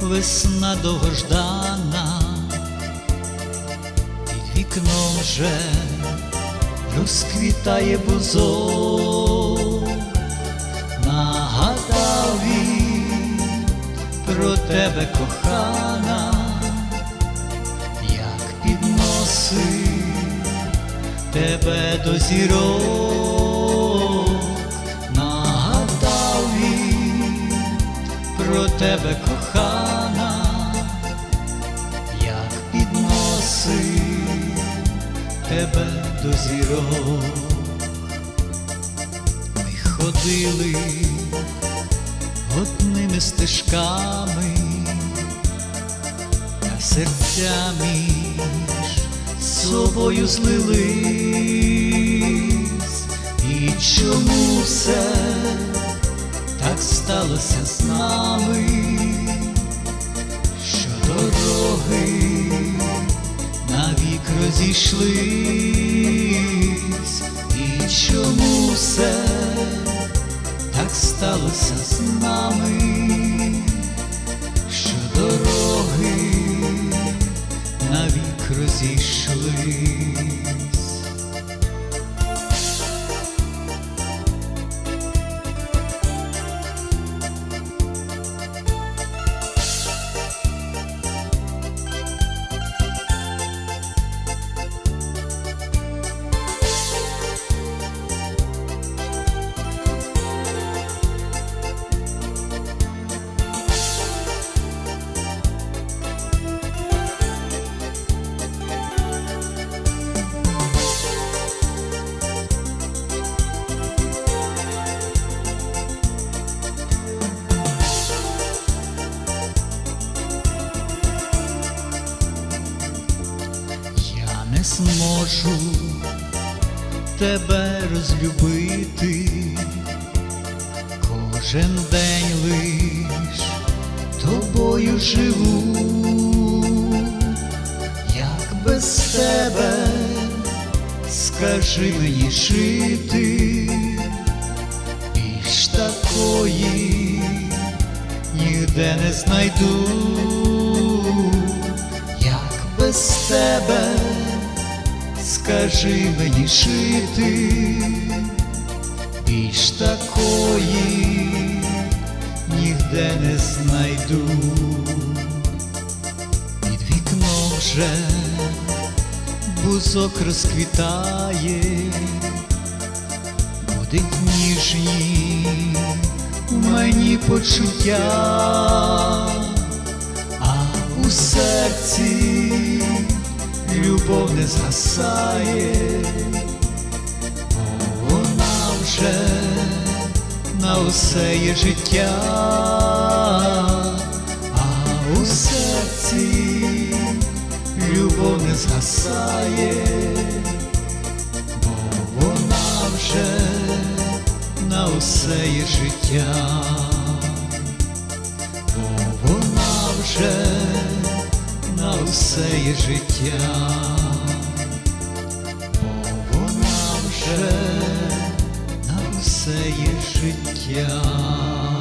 весна довгождана, під вікном вже розквітає бузок, нагадав він про тебе, кохана, як підносив тебе до зірок, тебе, кохана, як підносив тебе до зірок. Ми ходили одними стежками, а серця між собою злились, і чому все так сталося з нами, що дороги навік розійшлись, і чому все так сталося з нами, не зможу тебе розлюбити, кожен день лиш тобою живу, як без тебе, скажи мені жити, більш такої ніде не знайду. Як без тебе, скажи мені жити, більш такої ніде не знайду, під вікном вже бузок розквітає, будуть ніжні мені почуття вже на усе є життя, а у серці любов не згасає, бо вона вже на усе є життя. Бо вона вже на усе є життя, це є життя.